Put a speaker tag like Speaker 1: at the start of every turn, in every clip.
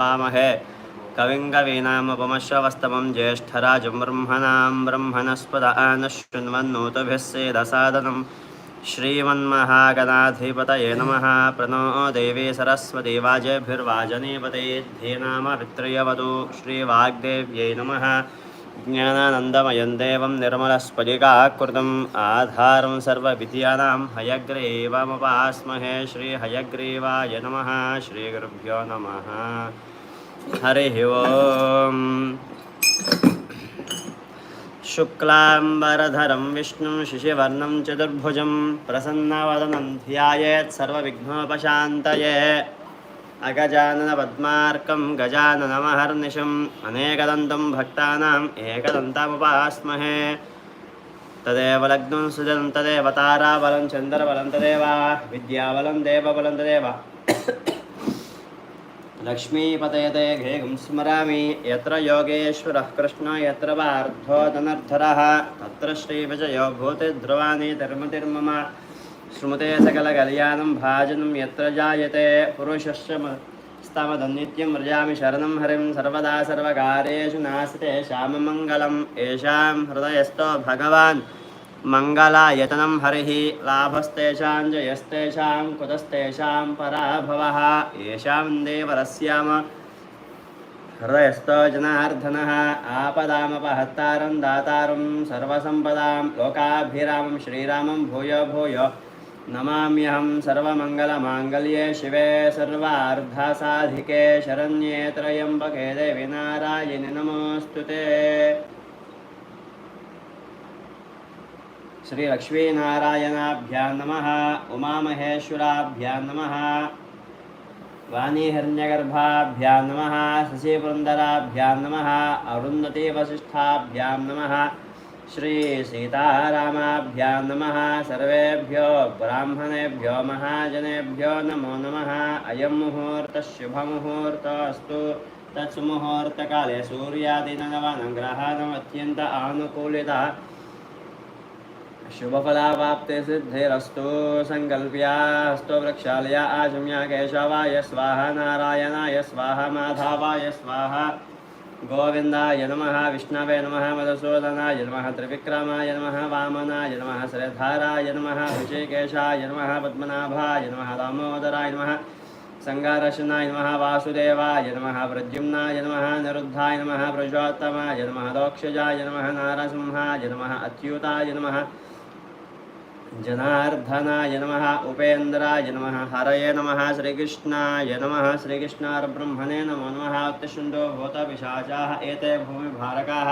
Speaker 1: वामहे कविं ज्येष्ठराज ब्रह्मणां ब्रह्मणस्पद आन सेदसादनं। श्रीमन्महागणाधिपतये नमः। प्रणो देवी सरस्वती वाजभिर्वाजनीपते धेनामवित्रयवतु श्रीवाग्देव्यै नमः। ज्ञानानन्दमयं देवं निर्मलस्फटिकाकृतम् आधारं सर्वविद्यानां हयग्रीवमुपास्महे श्रीहयग्रीवाय नमः श्रीगुरुभ्यो नमः हरिः ओम् शुक्लाम्बरधरं विष्णुं शिशिवर्णं चतुर्भुजं प्रसन्नवदनं ध्यायेत् सर्वविघ्नोपशान्तये अगजाननपद्मार्कं गजाननमहर्निशम् अनेकदन्तं भक्तानाम् एकदन्तमुपास्महे। तदेव लग्नं सुजनं तदेव ताराबलं चन्द्रबलं तदेव विद्याबलं देवबलं तदेव। लक्ष्मीपतयते घेगं स्मरामि, यत्र योगेश्वरः कृष्णो, यत्र वार्धो धनर्धरः, तत्र श्रीविजयो भूति ध्रुवाणि धर्मतिर्मम श्रुमते सकलकल्याणं भाजनं यत्र जायते पुरुषस्य स्तमदन्नित्यं व्रजामि शरणं हरिं सर्वदा सर्वकार्येषु नास्ते श्याममङ्गलम् येषां हृदयस्थो भगवान् मङ्गलायतनं हरिः लाभस्तेषां जयस्तेषां कुतस्तेषां पराभवः येषां देवरस्याम हृदयस्थो जनार्दनः आपदामपहत्तारं दातारं सर्वसम्पदां लोकाभिरामं श्रीरामं भूयो भूयो नमाम्यहं सर्वमङ्गलमाङ्गल्ये शिवे सर्वार्धसाधिके शरण्ये त्र्यम्बके देवि नारायणि नमोऽस्तु ते श्रीलक्ष्मीनारायणाभ्यां नमः उमामहेश्वराभ्यां नमः वाणीहिरण्यगर्भाभ्यां नमः शशिपुरन्दराभ्यां नमः अरुन्धतीवसिष्ठाभ्यां नमः श्रीसीतारामाभ्यां नमः। सर्वेभ्यो ब्राह्मणेभ्यो महाजनेभ्यो नमो नमः। अयं मुहूर्तः शुभमुहूर्तोऽस्तु। तत्सुमुहूर्तकाले सूर्यादिनवनं ग्रहाणम् अत्यन्त आनुकूलितः। शुभफलावाप्ते सिद्धिरस्तु। सङ्कल्प्यास्तु वृक्षालया आशम्या केशवाय स्वाहा, नारायणाय स्वाहा, माधवाय स्वाहा। गोविन्दाय नमः, विष्णवे नमः, मधुसूदनाय नमः, त्रिविक्रमाय नमः, वामनाय नमः श्रीधाराय नमः, ऋषिकेशाय नमः, पद्मनाभाय नमः, दामोदराय नमः सङ्गारशनाय नमः, वासुदेवाय नमः प्रद्युम्नाय नमः, निरुद्धाय नमः पुरुषोत्तमाय नमः, दोक्षजाय नमः, नारसिंहाय नमः, अच्युताय नमः जनार्दनाय नमः, उपेन्द्राय नमः, हरये नमः, श्रीकृष्णाय नमः, श्रीकृष्णारब्रह्मणे नमो नमः। उत्तिष्ठन्तो भूतपिशाचाः एते भूमिभारकाः।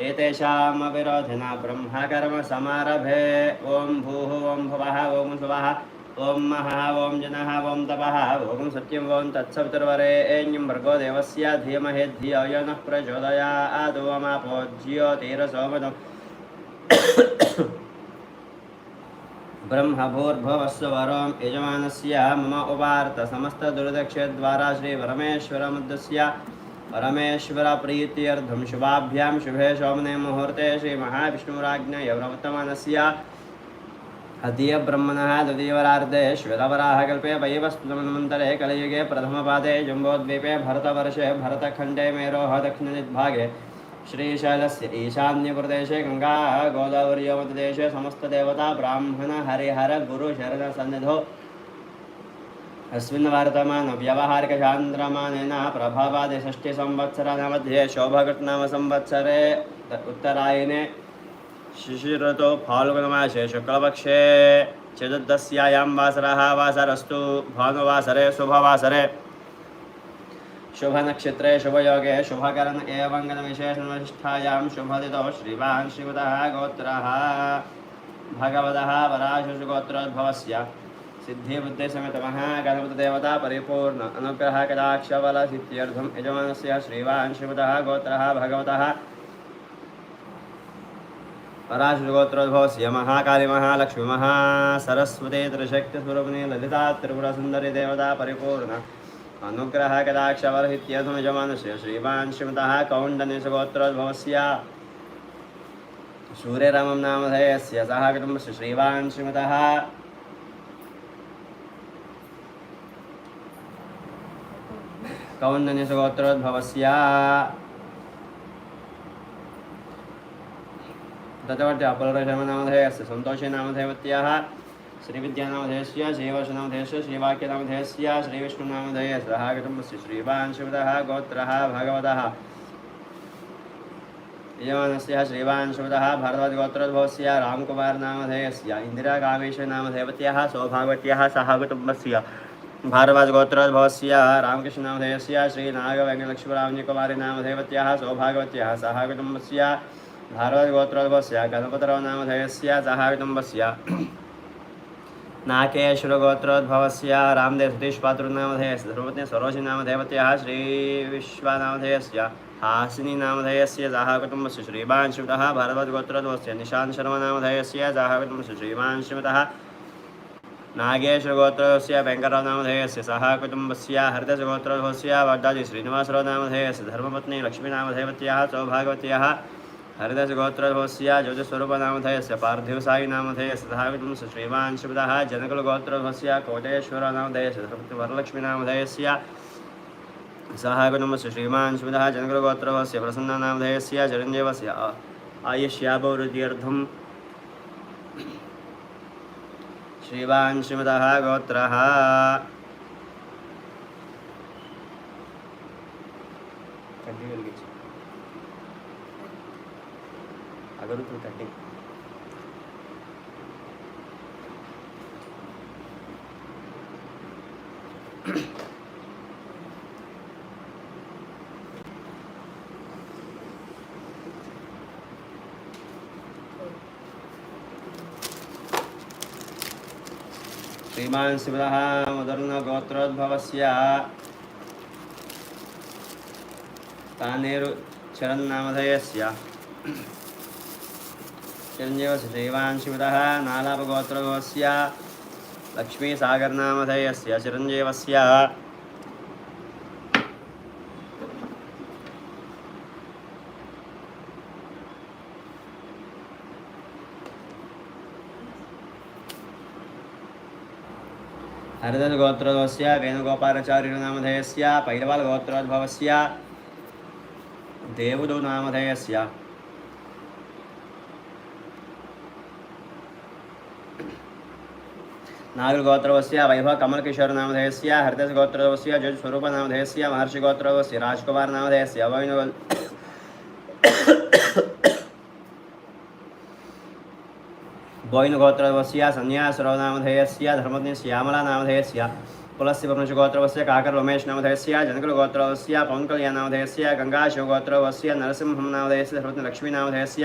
Speaker 1: एतेषामविरोधिना ब्रह्मकर्मसमारभे। ॐ भूः, ॐ भुवः, ॐ सुवः ॐ महः, ॐ जनः, ॐ तपः, ॐ सत्यं, ॐ तत्सवितुर्वरेण्यं भर्गो देवस्य धीमहि धियो यो नः प्रचोदयात्। ओमापो ज्योतिरसोमदम् ब्रह्मभूर्भुवस्वरं यजमानस्य मम उपार्थ समस्तदुर्दक्षद्वारा श्रीपरमेश्वरमुद्दस्य परमेश्वरप्रीत्यर्थं शुभाभ्यां शुभे शोभने मुहूर्ते श्रीमहाविष्णुराज्ञय प्रवर्तमानस्य अद्य ब्रह्मणः द्वितीयवरार्धे श्वेतवराहकल्पे वैवस्तुतमन्वन्तरे कलियुगे प्रथमपादे जम्बोद्वीपे भरतवर्षे भरतखण्डे मेरोः दक्षिणदिग्भागे श्रीशैलस्य ईशान्यप्रदेशे गङ्गा गोदावर्यमतदेशे समस्तदेवता ब्राह्मण, हरिहर गुरुशरणसन्निधौ अस्मिन् वर्तमानव्यावहारिकचान्द्रमानेन प्रभावादि षष्टिसंवत्सराणामध्ये शोभकृत्नामसंवत्सरे उत्तरायणे शिशिरतो फाल्गुनमासे शुक्लपक्षे, चतुर्दश्यायां वासरः, वासरस्तु, भानुवासरे, शुभवासरे। शुभनक्षत्रे शुभयोगे, शुभकरण एवं गणविशेषणविष्ठायां शुभदितो श्रीवान् श्रीमतः गोत्रः। भगवतः पराशुषुगोत्रोद्भवस्य सिद्धिबुद्धिसमेतमः गणपतिदेवता परिपूर्ण अनुग्रह कटाक्षबलसिद्ध्यर्थं यजमानस्य श्रीवान् श्रीमतः गोत्रः भगवतः पराशुगोत्रोद्भवस्य महाकाली महालक्ष्मी महासरस्वती त्रिशक्तिस्वरूपिणी ललिता त्रिपुरसुन्दरी देवता परिपूर्ण अनुग्रह कदाक्षवरहित्यर्थं यजमानस्य श्रीमान् श्रीमतः कौण्डन्यसगोत्रोद्भवस्य सूर्यरामं नामधेयस्य सह कुटुम्बस्य श्रीवान् श्रीमतः कौण्डन्यसगोत्रोद्भवस्य तटवर्ति अपलरशमनामधेयस्य सन्तोषे नामधेयवत्याः श्रीविद्यानामधेयस्य श्रीवर्षनामधेयस्य श्रीवाक्यनामधेयस्य, श्रीविष्णुनामधेयस्य आगतमस्य श्रीवांशुवतः गोत्रः, भगवतः। यजमानस्य श्रीवांशुवतः भरद्वाजगोत्रोद्भवस्य रामकुमारनामधेयस्य इन्दिराकामेशनामधेयवत्याः सौभागवत्याः सह कुटुम्बस्य भारद्वाजगोत्रोद्भवस्य रामकृष्णनामधेयस्य श्रीनागवेङ्कटलक्ष्मीरामजीकुमारी नामधेयवत्याः सौभागवत्याः सह कुटुम्बस्य भारद्वाजगोत्रोद्भवस्य गणपतराव नामधेयस्य सह कुटुम्बस्य। नाकेश्वरगोत्रोद्भवस्य रामदेव सतीशपातृनामधेयस्य धर्मपत्नी सरोजिनामधेयवत्याः श्रीविश्वनामधेयस्य हासिनी नामधेयस्य सह कुटुम्बस्य श्रीवांशुतः भारद्वाजगोत्रोद्भवस्य निशान्त शर्मनामधेयस्य सह कुटुम्बस्य श्रीवांशुतः नागेशगोत्रस्य वेङ्कटरावनामधेयस्य सह कुटुम्बस्य हरिदशगोत्रोद्भवस्य वड्डाजी श्रीनिवासराव नामधेयस्य धर्मपत्नी लक्ष्मीनामधेयवत्याः सौभागवत्याः हरिदशगोत्रोद्भवस्य ज्योतिस्वरूपनामधेयस्य पार्थिवसायी नामधेयस्य सह कुटुम्बस्य श्रीमांशुपदः जनकुलगोत्रोद्भवस्य कोटेश्वरनामधेयस्य धर्मपत्नी वरलक्ष्मीनामधेयस्य सह कुटुम्बस्य श्रीमांशुपदः जनकुलगोत्रोद्भवस्य प्रसन्ननामधेयस्य चिरञ्जीवस्य आयुष्याभिवृद्ध्यर्थं श्रीवांशुमतः गोत्रः। అగరుతూ కట్టి श्रीमान् शिवः చిరంజీవ శ్రీవాంశివుద నాలాపగోత్రగోస్య లక్ష్మీసాగర్నామధేయస్ చిరంజీవస్ హరిదల్ గోత్రోద్భవస్య వేణుగోపాలాచార్యుడు నామధేయస్య పైరవాల గోత్రోద్భవస్య దేవుడు నామధేయస్య नागरगोत्रवस्य वैभव कमलकिशोरनामधेयस्य, हरिदसगोत्रवस्य जजस्वरूपनामधेयस्य, महर्षिगोत्रवस्य राजकुमारनामधेयस्य वैनु बोयिनगोत्रवस्य सन्न्यासरावनामधेयस्य धर्मज्ञ श्यामलानामधेयस्य पुलस्य पवनशगोत्रवस्य काकर रमेश नामधेयस्य जनकुलगोत्रवस्य पवनकल्याणामधेयस्य गङ्गाशिवगोत्रवस्य नरसिंहं नामधेयस्य धर्मज्ञ लक्ष्मीनामधेयस्य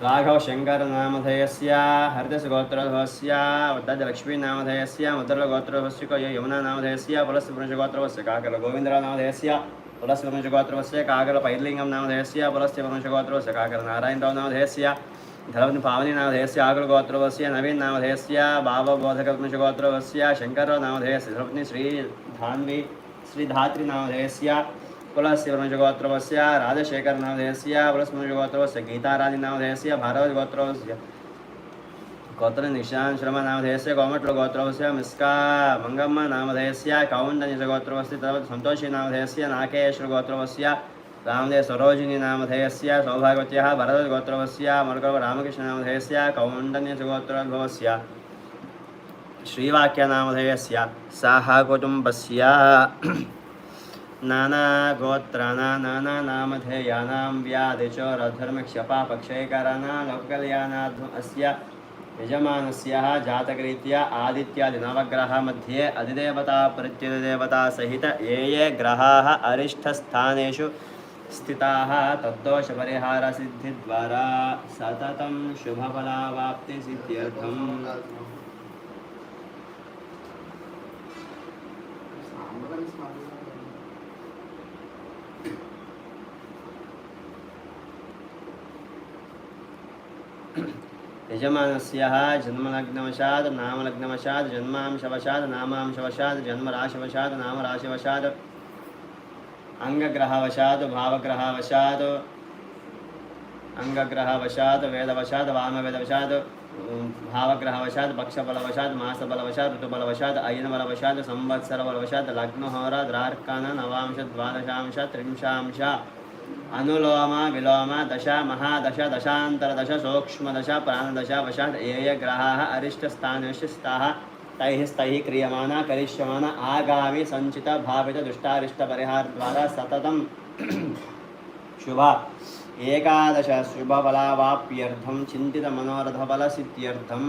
Speaker 1: రాఘవ శంకర నామధేయస్య హరిదశ గోత్రవస్య వడ్డాది లక్ష్మీ నామధేయస్య ముద్రల గోత్రవస్య యమునా నామధేయస్య పులస్ పురుష గోత్రవస్య కాకల గోవిందరావు నామధేయస్య పులస్ పురుష గోత్రవస్య కాకల పైర్లింగం నామధేయస్య పులస్య పురుష గోత్రవస్య కాకల నారాయణరావు నామధేయస్య ధరవని పావని నామధేయస్య ఆకుల గోత్రవస్య నవీన్ నామధేయస్య బాబా బోధక పురుష గోత్రవస్య శంకరరావు నామధేయస్య ధరవని శ్రీ ధాన్వి శ్రీధాత్రి నామధేయస్య पुलस्य ब्रह्मजगोत्रवस्य राजशेखरनामधेयस्य पुलस्मृजगोत्रवस्य गीतारादिनामधेयस्य भारतगोत्रवस्य गोत्रनिशान्तश्रमनामधेयस्य कोमट्लगोत्रवस्य मिस्का मङ्गम्म नामधेयस्य कौण्डनिजगोत्रवस्य तद् सन्तोषी नामधेयस्य नाकेश्वरगोत्रवस्य रामदेव सरोजिनी नामधेयस्य सौभागवत्याः भरतगोत्रवस्य मरुगव रामकृष्णनामधेयस्य कौण्डन्यजगोत्रोद्भवस्य श्रीवाक्यनामधेयस्य साहा कुटुम्बस्य नानागोत्राणां नानानामधेयानां व्याधिचोरधर्मक्षपापक्षयकराणां लोककल्याणार्थम् अस्य यजमानस्य जातकरीत्या आदित्यादिनवग्रहमध्ये अधिदेवता प्रत्यधिदेवतासहित ये ये ग्रहाः अरिष्ठस्थानेषु स्थिताः तद्दोषपरिहारसिद्धिद्वारा सततं शुभफलावाप्तिसिद्ध्यर्थम्। యజమానస్య జన్మలగ్నవశాద్ నామలగ్నవశాద్ జన్మాంశవశాద్ నామాంశవశాద్ జన్మరాశివశాద్ నామరాశివశాద్ అంగగ్రహవశాద్ భావగ్రహవశాద్ అంగగ్రహవశాద్ వేదవశాద్ వామవేదవశాద్ భావగ్రహవశాద్ పక్షబలవశాద్ మాసబలవశాద్ ఋతుబలవశాద్ అయనబలవశాద్ సంవత్సరబలవశాద్ లగ్నహోరా ద్రార్కాణ నవాంశ ద్వాదశాంశ త్రింశాంశ अनुलोम विलोम दश महादश दशान्तरदश सूक्ष्मदश प्राणदश वशात् ये ये ग्रहाः अरिष्टस्थानेषु स्ताः तैः स्तैः क्रियमाणा, करिष्यमाण, आगामि, सञ्चित, भावित, दुष्टारिष्टपरिहारद्वारा सततं शुभ। एकादश शुभफलावाप्यर्थं चिन्तितमनोरथफलसिद्ध्यर्थं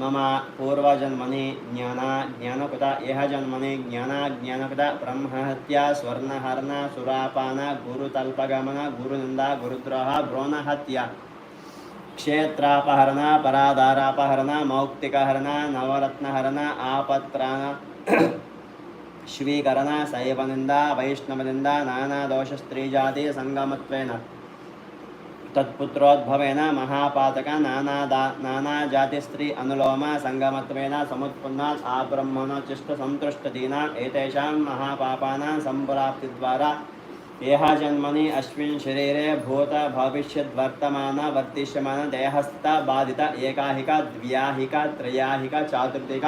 Speaker 1: मम पूर्वजन्मनि ज्ञाना ज्ञानकृता इह जन्मनि ज्ञानाज्ञानकृता ब्रह्महत्या स्वर्णहरण सुरापान गुरुतल्पगमन गुरुनिन्दा गुरुद्रोह भ्रूणहत्या क्षेत्रापहरण परादारापहरण मौक्तिकहरण नवरत्नहरण आपत्राण श्वीकरण शैवनिन्दा वैष्णवनिन्दा नानादोषस्त्रीजाति सङ्गमत्वेन तत्पुत्रोद्भवेन महापातक नानादा नानाजातिस्त्री अनुलोम सङ्गमत्वेन समुत्पन्नात् आब्रह्मणोचिष्टसन्तुष्टदीनाम् एतेषां महापापानां सम्प्राप्तिद्वारा येह जन्मनि अस्मिन् शरीरे भूत भविष्यद्वर्तमान वर्तिष्यमान देहस्थ बाधित एकाहिक द्व्याहिक त्रयाहिक चातुर्थिक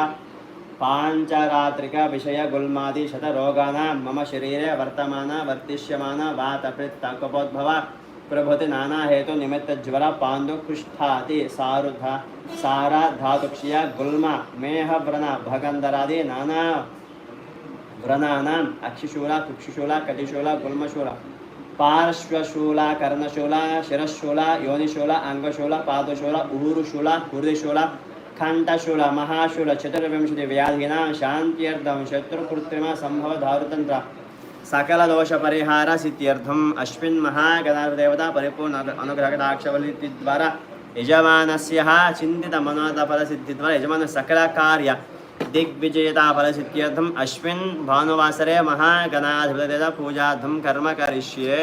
Speaker 1: पाञ्चरात्रिक विषय गुल्मादि शतरोगाणां मम शरीरे वर्तमान वर्तिष्यमान वातपित्त कपोद्भव प्रभृति नाना हेतु निमित्त ज्वर पाण्डुकुष्ठाति सारुधा सारा धातुक्षय गुल्म मेहव्रण भगन्धरादि नाना व्रणानाम् अक्षिशूला कुक्षिशूला कटिशूला गुल्मशूला पार्श्वशूला कर्णशूला शिरशूला योनिशूला अङ्गशूला पादशूला उहुरुशूला हृदयशूला कण्ठशूला సకలదోషపరిహార సిత్యర్థం అశ్విన్ మహాగణాదేవత పరిపూర్ణ అనుగ్రహకటాక్షవలితి ద్వారా యజమానస్య చింతిత మనోతఫల సిద్ధి ద్వారా యజమాన సకల కార్య దిగ్విజేత ఫల అశ్విన్ భానువాసరే మహాగణాధిపతి పూజార్థం కర్మ కరిష్యే